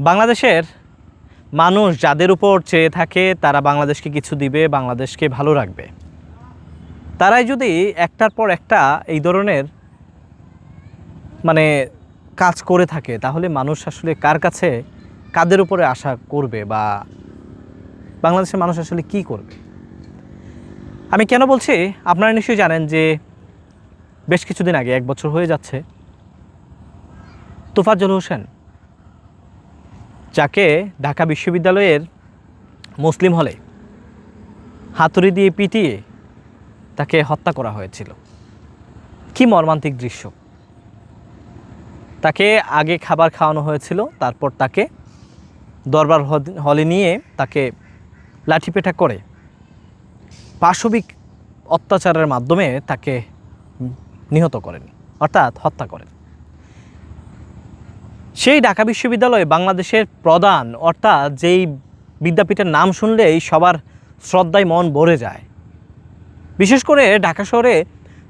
বাংলাদেশের মানুষ যাদের উপর চেয়ে থাকে, তারা বাংলাদেশকে কিছু দিবে, বাংলাদেশকে ভালো রাখবে। তারাই যদি একটার পর একটা এই ধরনের মানে কাজ করে থাকে, তাহলে মানুষ আসলে কার কাছে, কাদের উপরে আশা করবে বা বাংলাদেশের মানুষ আসলে কি করবে? আমি কেন বলছি? আপনারা নিশ্চয়ই জানেন যে বেশ কিছুদিন আগে, এক বছর হয়ে যাচ্ছে, তোফাজ্জল হোসেন যাকে ঢাকা বিশ্ববিদ্যালয়ের মুসলিম হলে হাতুড়ি দিয়ে পিটিয়ে তাকে হত্যা করা হয়েছিল। কি মর্মান্তিক দৃশ্য। তাকে আগে খাবার খাওয়ানো হয়েছিল, তারপর তাকে দরবার হলে নিয়ে তাকে লাঠিপেটা করে পাশবিক অত্যাচারের মাধ্যমে তাকে নিহত করেন, অর্থাৎ হত্যা করেন। সেই ঢাকা বিশ্ববিদ্যালয় বাংলাদেশের প্রধান, অর্থাৎ যেই বিদ্যাপীঠের নাম শুনলেই সবার শ্রদ্ধায় মন ভরে যায়। বিশেষ করে ঢাকা শহরে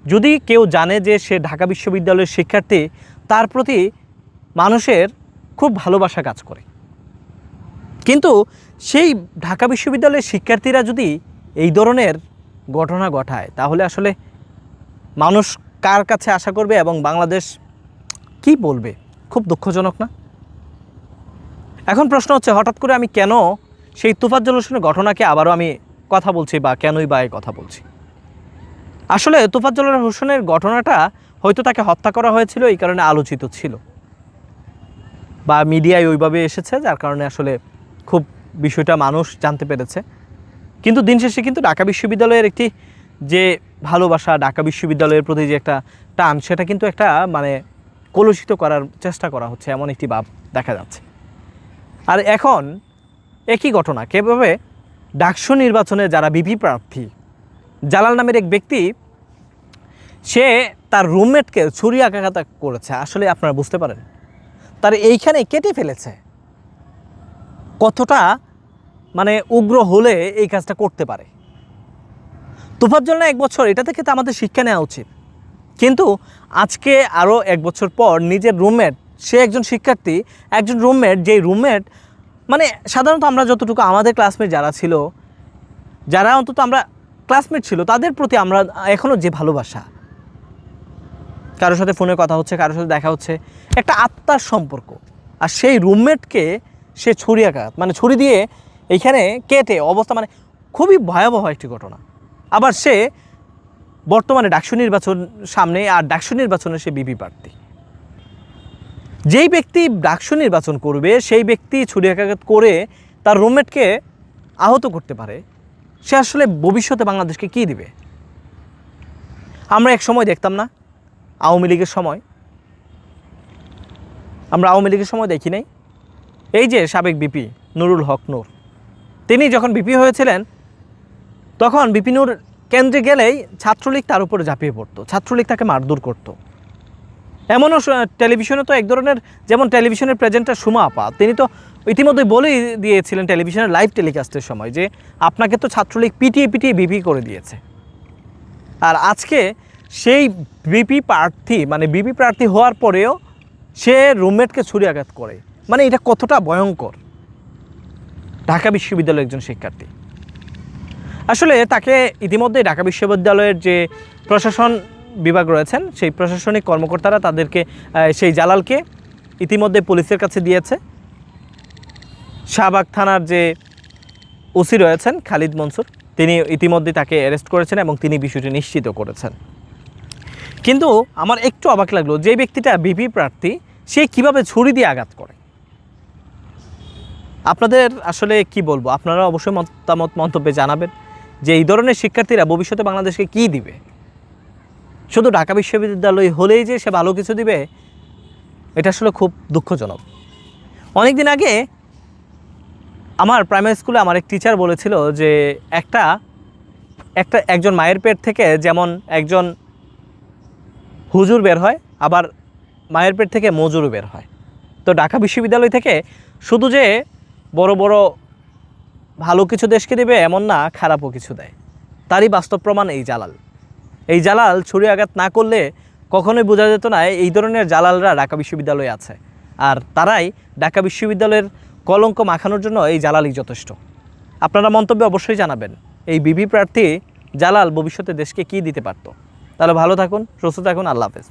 যদি কেউ জানে যে সে ঢাকা বিশ্ববিদ্যালয়ের শিক্ষার্থী, তার প্রতি মানুষের খুব ভালোবাসা কাজ করে। কিন্তু সেই ঢাকা বিশ্ববিদ্যালয়ের শিক্ষার্থীরা যদি এই ধরনের ঘটনা ঘটায়, তাহলে আসলে মানুষ কার কাছে আশা করবে এবং বাংলাদেশ কি বলবে? খুব দুঃখজনক না? এখন প্রশ্ন হচ্ছে, হঠাৎ করে আমি কেন সেই তুফাজ্জল হোসেনের ঘটনাকে আবারও আমি কথা বলছি বা কেনই বা এই কথা বলছি? আসলে তুফাজ্জল হোসেনের ঘটনাটা হয়তো তাকে হত্যা করা হয়েছিল, এই কারণে আলোচিত ছিল। বা মিডিয়ায় ওইভাবে এসেছে, যার কারণে আসলে খুব বিষয়টা মানুষ জানতে পেরেছে। কিন্তু দিন শেষে কিন্তু ঢাকা বিশ্ববিদ্যালয়ের একটি যে ভালোবাসা, ঢাকা বিশ্ববিদ্যালয়ের প্রতি যে একটা টান, সেটা কিন্তু একটা মানে কলুষিত করার চেষ্টা করা হচ্ছে এমন একটি ভাব দেখা যাচ্ছে। আর এখন একই ঘটনা, কীভাবে ডাকসু নির্বাচনে যারা বিপি প্রার্থী, জালাল নামের এক ব্যক্তি, সে তার রুমমেটকে ছুরি আঘাত করেছে। আসলে আপনারা বুঝতে পারেন, তার এইখানে কেটে ফেলেছে। কতটা মানে উগ্র হলে এই কাজটা করতে পারে? তুফাজ্জল না এক বছর, এটা থেকে তো আমাদের শিক্ষা নেওয়া উচিত। কিন্তু আজকে আরও এক বছর পর নিজের রুমমেট সে একজন শিক্ষার্থী, একজন রুমমেট যেই রুমমেট মানে সাধারণত আমরা যতটুকু আমাদের ক্লাসমেট যারা ছিল, যারা অন্তত আমরা ক্লাসমেট ছিল, তাদের প্রতি আমরা এখনও যে ভালোবাসা, কারোর সাথে ফোনে কথা হচ্ছে, কারোর সাথে দেখা হচ্ছে, একটা আত্মার সম্পর্ক। আর সেই রুমমেটকে সে ছুরি আঘাত মানে ছুরি দিয়ে এইখানে কেটে অবস্থা মানে খুবই ভয়াবহ একটি ঘটনা। আবার সে বর্তমানে ডাকসু নির্বাচন সামনে আর ডাকসু নির্বাচনে সে বিপি প্রার্থী। যেই ব্যক্তি ডাকসু নির্বাচন করবে, সেই ব্যক্তি ছুরি আঘাত করে তার রুমমেটকে আহত করতে পারে, সে আসলে ভবিষ্যতে বাংলাদেশকে কী দিবে? আমরা এক সময় দেখতাম না, আওয়ামী লীগের সময়। আমরা আওয়ামী লীগের সময় দেখি নাই। এই যে সাবেক বিপি নুরুল হক নূর, তিনি যখন বিপি হয়েছিলেন, তখন বিপিনুর কেন্দ্রে গেলেই ছাত্রলীগ তার উপরে ঝাঁপিয়ে পড়তো। ছাত্রলীগ তাকে মারধর করতো। এমনও টেলিভিশনে তো এক ধরনের, যেমন টেলিভিশনের প্রেজেন্টার সুমা আপা, তিনি তো ইতিমধ্যে বলেই দিয়েছিলেন টেলিভিশনের লাইভ টেলিকাস্টের সময় যে, আপনাকে তো ছাত্রলীগ পিটিয়ে পিটিয়ে বিপি করে দিয়েছে। আর আজকে সেই বিপি প্রার্থী মানে বিপি প্রার্থী হওয়ার পরেও সে রুমমেটকে ছুরি আঘাত করে। মানে এটা কতটা ভয়ঙ্কর। ঢাকা বিশ্ববিদ্যালয়ের একজন শিক্ষার্থী। আসলে তাকে ইতিমধ্যে ঢাকা বিশ্ববিদ্যালয়ের যে প্রশাসন বিভাগ রয়েছেন, সেই প্রশাসনিক কর্মকর্তারা তাদেরকে সেই জালালকে ইতিমধ্যে পুলিশের কাছে দিয়েছে। শাহবাগ থানার যে ওসি রয়েছেন খালিদ মনসুর, তিনি ইতিমধ্যে তাকে অ্যারেস্ট করেছেন এবং তিনি বিষয়টি নিশ্চিত করেছেন। কিন্তু আমার একটু অবাক লাগল, যে ব্যক্তিটা বিপি প্রার্থী, সে কীভাবে ছুরি দিয়ে আঘাত করে? আপনাদের আসলে কি বলব? আপনারা অবশ্যই মতামত, মন্তব্যে জানাবেন। যে এই ধরনের শিক্ষার্থীরা ভবিষ্যতে বাংলাদেশকে কি দিবে? শুধু ঢাকা বিশ্ববিদ্যালয় হলেই যে সে ভালো কিছু দিবে, এটা আসলে খুব দুঃখজনক। অনেক দিন আগে আমার প্রাইমারি স্কুলে আমার এক টিচার বলেছিল যে একটা একটা একজন মায়ের পেট থেকে যেমন একজন হুজুর বের হয়, আবার মায়ের পেট থেকে মজুরও বের হয়। তো ঢাকা বিশ্ববিদ্যালয় থেকে শুধু যে বড় বড় ভালো কিছু দেশকে দেবে, এমন না খারাপও কিছু দেয়। তারই বাস্তব প্রমাণ এই জালাল। এই জালাল ছুরি আঘাত না করলে কখনোই বোঝা যেত না এই ধরনের জালালরা ঢাকা বিশ্ববিদ্যালয়ে আছে। আর তারাই ঢাকা বিশ্ববিদ্যালয়ের কলঙ্ক মাখানোর জন্য এই জালালই যথেষ্ট। আপনারা মন্তব্যে অবশ্যই জানাবেন, এই বিবি প্রার্থী জালাল ভবিষ্যতে দেশকে কী দিতে পারতো। তাহলে ভালো থাকুন, সুস্থ থাকুন, আল্লাহ হাফেজ।